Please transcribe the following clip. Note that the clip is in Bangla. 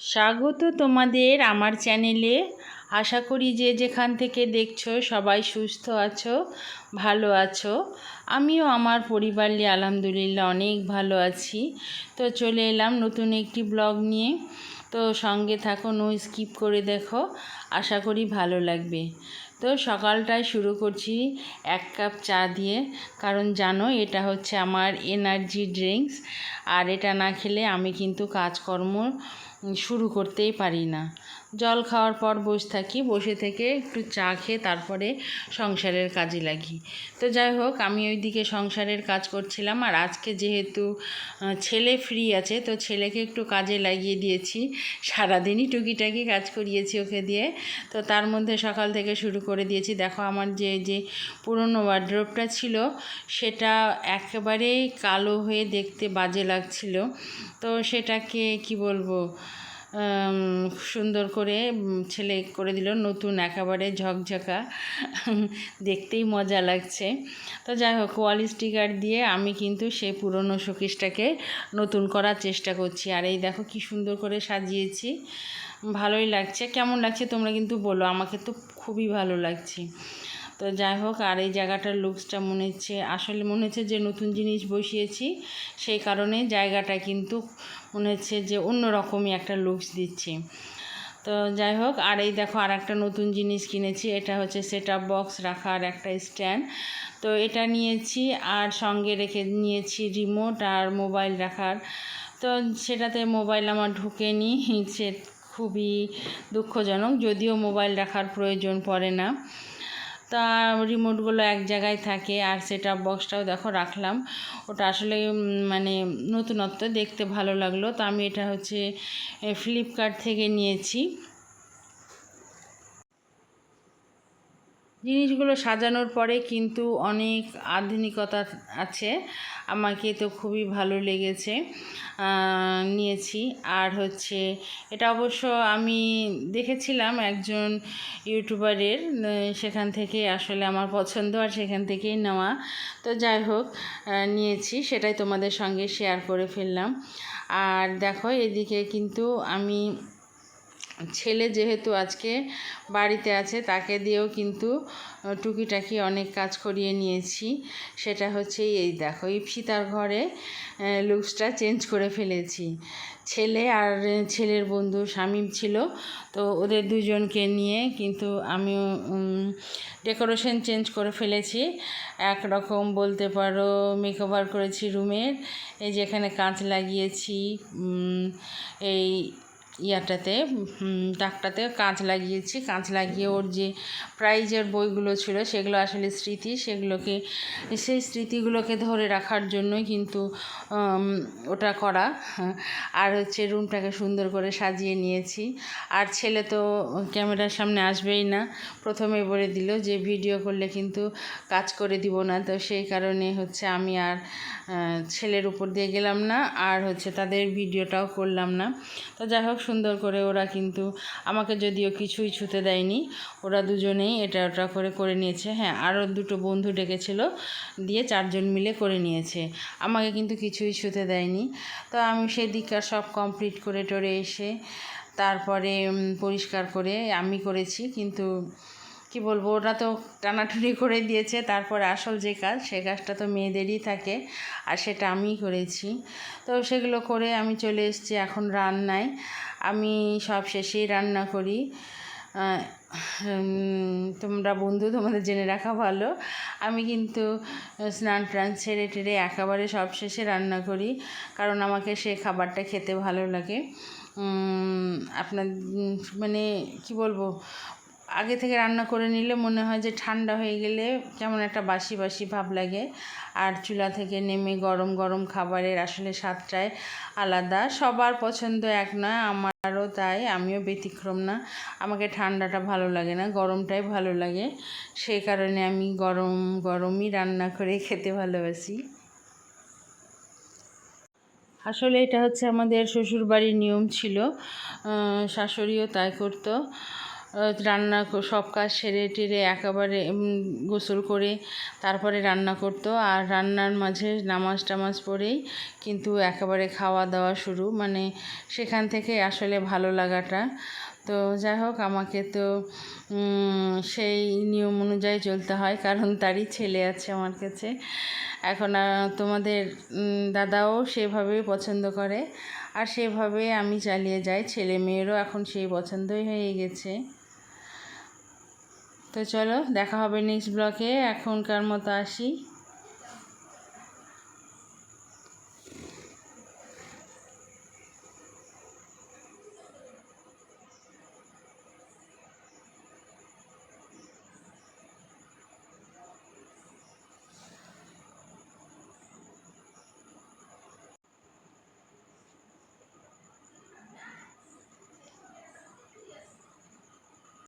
স্বাগত তোমাদের আমার চ্যানেলে। আশা করি যে যেখান থেকে দেখছ সবাই সুস্থ আছো, ভালো আছো। আমিও আমার পরিবার নিয়ে আলহামদুলিল্লাহ অনেক ভালো আছি। তো চলে এলাম নতুন একটি ব্লগ নিয়ে। তো সঙ্গে থাকো, নো স্কিপ করে দেখো। আশা করি ভালো লাগবে। তো সকালটায় শুরু করছি এক কাপ চা দিয়ে। কারণ জানো, এটা হচ্ছে আমার এনার্জি ড্রিঙ্কস আর এটা না খেলে আমি কিন্তু কাজকর্ম শুরু করতেই পারি না। জল খাওয়ার পর বসে থাকি, বসে থেকে একটু চা খেয়ে তারপরে সংসারের কাজে লাগি। তো যাই হোক, আমি ওইদিকে সংসারের কাজ করছিলাম আর আজকে যেহেতু ছেলে ফ্রি আছে, তো ছেলেকে একটু কাজে লাগিয়ে দিয়েছি। সারাদিনই টুকিটাকি কাজ করিয়েছি ওকে দিয়ে। তো তার মধ্যে সকাল থেকে শুরু করে দিয়েছি। দেখো আমার যে যে পুরনো ওয়ার্ড্রপটা ছিল, সেটা একেবারেই কালো হয়ে দেখতে বাজে লাগছিল। তো সেটাকে কি বলব সুন্দর করে ছেলে করে দিল নতুন একেবারে ঝকঝকা। দেখতেই মজা লাগছে। তো যাই হোক ওয়াল স্টিকার দিয়ে আমি কিন্তু সেই পুরনো শোকেসটাকে নতুন করার চেষ্টা করছি। আর এই দেখো কি সুন্দর করে সাজিয়েছি। ভালোই লাগছে। কেমন লাগছে তোমরা কিন্তু বলো। আমাকে তো খুবই ভালো লাগছে। তো যাই হোক, আর এই জায়গাটার লুকসটা মনে হচ্ছে, আসলে মনে হচ্ছে যে নতুন জিনিস বসিয়েছি, সেই কারণে জায়গাটা কিন্তু মনে হচ্ছে যে অন্য রকমই একটা লুকস দিচ্ছি। তো যাই হোক, আর এই দেখো আর একটা নতুন জিনিস কিনেছি, এটা হচ্ছে সেট আপ বক্স রাখার একটা স্ট্যান্ড তো এটা নিয়েছি, আর সঙ্গে রেখে নিয়েছি রিমোট আর মোবাইল রাখার। তো সেটাতে মোবাইল আমার ঢুকেনি, সে খুবই দুঃখজনক, যদিও মোবাইল রাখার প্রয়োজন পড়ে না। তা রিমোটগুলো এক জায়গায় থাকে আর সেটা বক্সটাও দেখো রাখলাম। ওটা আসলে মানে নতুনত্ব দেখতে ভালো লাগল। তো আমি এটা হচ্ছে ফ্লিপকার্ট থেকে নিয়েছি। জিনিসগুলো সাজানোর পরে কিন্তু অনেক আধুনিকতা আছে। আমাকে তো খুবই ভালো লেগেছে নিয়েছি। আর হচ্ছে এটা অবশ্য আমি দেখেছিলাম একজন ইউটিউবারের সেখান থেকে আসলে আমার পছন্দ আর সেখান থেকেই নেওয়া। তো যাই হোক নিয়েছি, সেটাই তোমাদের সঙ্গে শেয়ার করে ফেললাম। আর দেখো এদিকে কিন্তু আমি ছেলে যেহেতু আজকে বাড়িতে আছে, তাকে দিয়েও কিন্তু টুকিটাকি অনেক কাজ করিয়ে নিয়েছি। সেটা হচ্ছে এই দেখো ইপসিতার ঘরে লুকসটা চেঞ্জ করে ফেলেছি। ছেলে আর ছেলের বন্ধু শামীম ছিল, তো ওদের দুজনকে নিয়ে কিন্তু আমি ডেকোরেশন চেঞ্জ করে ফেলেছি। একরকম বলতে পারো মেকওভার করেছি রুমের এই যেখানে কাঁচ লাগিয়েছি এই ইয়াটাতে ডাকটাতে কাঁচ লাগিয়েছি। কাঁচ লাগিয়ে ওর যে প্রাইজের বইগুলো ছিল, সেগুলো আসলে স্মৃতি, সেগুলোকে, সেই স্মৃতিগুলোকে ধরে রাখার জন্যই কিন্তু ওটা করা। আর হচ্ছে রুমটাকে সুন্দর করে সাজিয়ে নিয়েছি। আর ছেলে তো ক্যামেরার সামনে আসবেই না। প্রথমে বলে দিল যে, ভিডিও করলে কিন্তু কাজ করে দিব না। তো সেই কারণে হচ্ছে আমি আর ছেলের উপর দিয়ে গেলাম না, আর হচ্ছে তাদের ভিডিওটাও করলাম না। তো যাই হোক সুন্দর করে ওরা কিন্তু আমাকে যদিও কিছুই ছুতে দেয়নি, ওরা দুজনেই এটা ওটা করে করে নিয়েছে। হ্যাঁ আরও দুটো বন্ধু ডেকেছিল, দিয়ে চারজন মিলে করে নিয়েছে। আমাকে কিন্তু কিছুই ছুতে দেয়নি। তো আমি সেদিককার সব কমপ্লিট করে টরে এসে, তারপরে পরিষ্কার করে আমি করেছি, কিন্তু কি বলব ওরা তো টানাটুনি করে দিয়েছে। তারপর আসল যে কাজ, সে কাজটা তো মেয়েদেরই থাকে, আর সেটা আমিই করেছি। তো সেগুলো করে আমি চলে এসেছি এখন রান্নায়। আমি সব শেষেই রান্না করি। তোমরা বন্ধু, তোমাদের জেনে রাখা ভালো। আমি কিন্তু স্নান টান ছেড়ে টেরে একেবারে সব শেষে রান্না করি, কারণ আমাকে সে খাবারটা খেতে ভালো লাগে। আপনার মানে কি বলব আগে থেকে রান্না করে নিলে মনে হয় যে ঠান্ডা হয়ে গেলে কেমন একটা বাসি বাসি ভাব লাগে। আর চুলা থেকে নেমে গরম গরম খাবারের আসলে স্বাদটাই আলাদা। সবার পছন্দ এক নয় আমারও তাই, আমিও ব্যতিক্রম না। আমাকে ঠান্ডাটা ভালো লাগে না, গরমটাই ভালো লাগে। সেই কারণে আমি গরম গরমই রান্না করে খেতে ভালোবাসি। আসলে এটা হচ্ছে আমাদের শ্বশুরবাড়ির নিয়ম ছিল। শাশুড়িও তাই করতো। রান্না সব কাজ সেরে টেরে একেবারে গোসল করে তারপরে রান্না করতো। আর রান্নার মাঝে নামাজ টামাজ পড়েই কিন্তু একেবারে খাওয়া দাওয়া শুরু। মানে সেখান থেকে আসলে ভালো লাগাটা। তো যাই হোক, আমাকে তো সেই নিয়ম অনুযায়ী চলতে হয়, কারণ তারই ছেলে আছে আমার কাছে। এখন তোমাদের দাদাও সেভাবেই পছন্দ করে। আর সেভাবে আমি চালিয়ে যাই। ছেলে মেয়েরও এখন সেই পছন্দই হয়ে গেছে। তো চলো দেখা হবে নেক্সট ব্লকে এখনকার মতো আসি।